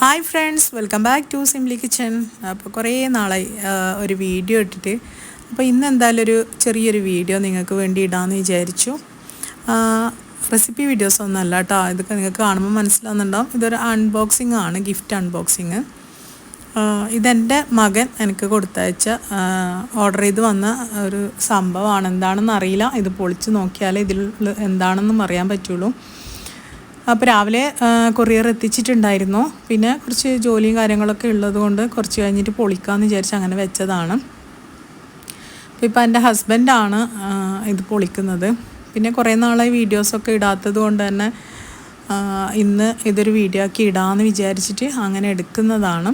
Hi friends welcome back to simply kitchen. അപ്പോൾ കുറേ നാളായി ഒരു വീഡിയോ ഇട്ടിട്ട്. അപ്പോൾ ഇന്ന് എന്തായാലും ഒരു ചെറിയൊരു വീഡിയോ നിങ്ങൾക്ക് വേണ്ടി ഇടാമെന്ന് വിചാരിച്ചു. റെസിപ്പി വീഡിയോസ് ഒന്നല്ല കേട്ടോ ഇതൊക്കെ നിങ്ങൾക്ക് കാണുമ്പോൾ മനസ്സിലാവുന്നുണ്ടാവും. ഇതൊരു അൺബോക്സിങ് ആണ് ഗിഫ്റ്റ് അൺബോക്സിങ് ഇതെന്റെ മകൻ എനിക്ക് കൊടുത്തയച്ച ഓർഡർ ചെയ്ത് വന്ന ഒരു സംഭവമാണ്. എന്താണെന്ന് അറിയില്ല. ഇത് പൊളിച്ച് നോക്കിയാലേ ഇതിൽ എന്താണെന്നും അറിയാൻ പറ്റുള്ളൂ. അപ്പോൾ രാവിലെ കൊറിയർ എത്തിച്ചിട്ടുണ്ടായിരുന്നു. പിന്നെ കുറച്ച് ജോലിയും കാര്യങ്ങളൊക്കെ ഉള്ളത് കൊണ്ട് കുറച്ച് കഴിഞ്ഞിട്ട് പൊളിക്കാമെന്ന് വിചാരിച്ച് അങ്ങനെ വെച്ചതാണ്. അപ്പോൾ ഇപ്പോൾ എന്റെ ഹസ്ബൻഡാണ് ഇത് പൊളിക്കുന്നത്. പിന്നെ കുറേ നാളായി വീഡിയോസൊക്കെ ഇടാത്തത് കൊണ്ട് തന്നെ ഇന്ന് ഇതൊരു വീഡിയോ ആക്കി ഇടാമെന്ന് വിചാരിച്ചിട്ട് അങ്ങനെ എടുക്കുന്നതാണ്.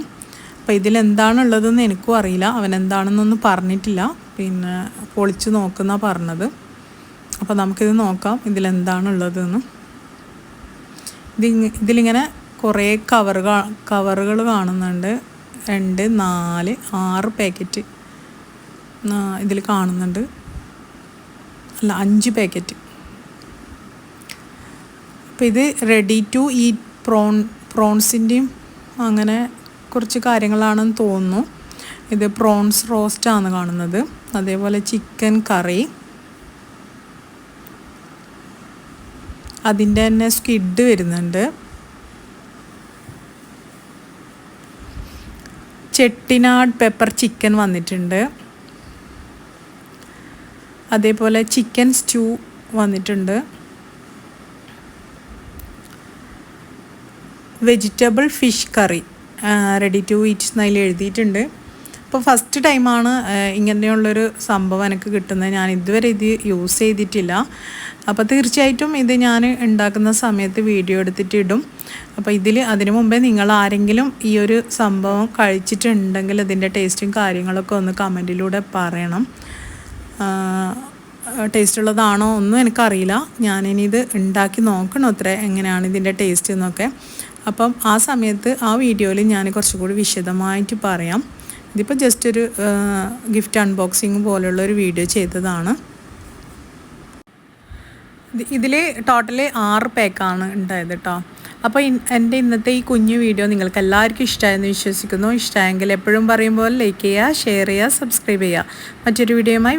അപ്പോൾ ഇതിലെന്താണുള്ളതെന്ന് എനിക്കും അറിയില്ല. അവൻ എന്താണെന്നൊന്നും പറഞ്ഞിട്ടില്ല. പിന്നെ പൊളിച്ച് നോക്കുന്ന പറഞ്ഞത്. അപ്പോൾ നമുക്കിത് നോക്കാം ഇതിലെന്താണുള്ളതെന്ന്. ഇത് ഇതിലിങ്ങനെ കുറേ കവർ കവറുകൾ കാണുന്നുണ്ട്. രണ്ട് നാല് ആറ് പാക്കറ്റ് ഇതിൽ കാണുന്നുണ്ട്. അല്ല അഞ്ച് പാക്കറ്റ് അപ്പോൾ ഇത് റെഡി ടു ഈറ്റ് പ്രോൺ പ്രോൺസിന്റെയും അങ്ങനെ കുറച്ച് കാര്യങ്ങളാണെന്ന് തോന്നുന്നു. ഇത് പ്രോൺസ് റോസ്റ്റാണ് കാണുന്നത്. അതേപോലെ ചിക്കൻ കറി അതിന്റെ തന്നെ സ്കിഡ് വരുന്നുണ്ട്. ചെട്ടിനാട് പെപ്പർ ചിക്കൻ വന്നിട്ടുണ്ട്. അതേപോലെ ചിക്കൻ സ്റ്റൂ വന്നിട്ടുണ്ട്. Vegetable fish curry ready to eat എന്നതിൽ എഴുതിയിട്ടുണ്ട്. ഇപ്പോൾ ഫസ്റ്റ് ടൈമാണ് ഇങ്ങനെയുള്ളൊരു സംഭവം എനിക്ക് കിട്ടുന്നത്. ഞാൻ ഇതുവരെ ഇത് യൂസ് ചെയ്തിട്ടില്ല. അപ്പോൾ തീർച്ചയായിട്ടും ഇത് ഞാൻ ഉണ്ടാക്കുന്ന സമയത്ത് വീഡിയോ എടുത്തിട്ട് ഇടും. അപ്പോൾ ഇതിൽ അതിനു മുമ്പേ നിങ്ങൾ ആരെങ്കിലും ഈ ഒരു സംഭവം കഴിച്ചിട്ടുണ്ടെങ്കിൽ ഇതിന്റെ ടേസ്റ്റും കാര്യങ്ങളൊക്കെ ഒന്ന് കമന്റിലൂടെ പറയണം. ടേസ്റ്റ് ഉള്ളതാണോ ഒന്നും എനിക്കറിയില്ല. ഞാനിനി ഇത് ഉണ്ടാക്കി നോക്കണം അത്ര എങ്ങനെയാണ് ഇതിന്റെ ടേസ്റ്റ് എന്നൊക്കെ. അപ്പം ആ സമയത്ത് ആ വീഡിയോയിൽ ഞാൻ കുറച്ചുകൂടി വിശദമായിട്ട് പറയാം. ഇതിപ്പോൾ ജസ്റ്റ് ഒരു ഗിഫ്റ്റ് അൺബോക്സിങ് പോലുള്ള ഒരു വീഡിയോ ചെയ്തതാണ്. ഇതിൽ ടോട്ടലി ആറ് പാക്കാണ് ഉണ്ടായത് കേട്ടോ അപ്പോൾ എന്റെ ഇന്നത്തെ ഈ കുഞ്ഞു വീഡിയോ നിങ്ങൾക്ക് എല്ലാവർക്കും ഇഷ്ടമായെന്ന് വിശ്വസിക്കുന്നു. ഇഷ്ടമായെങ്കിൽ എപ്പോഴും പറയുമ്പോൾ ലൈക്ക് ചെയ്യുക ഷെയർ ചെയ്യുക സബ്സ്ക്രൈബ് ചെയ്യുക. മറ്റൊരു വീഡിയോയുമായി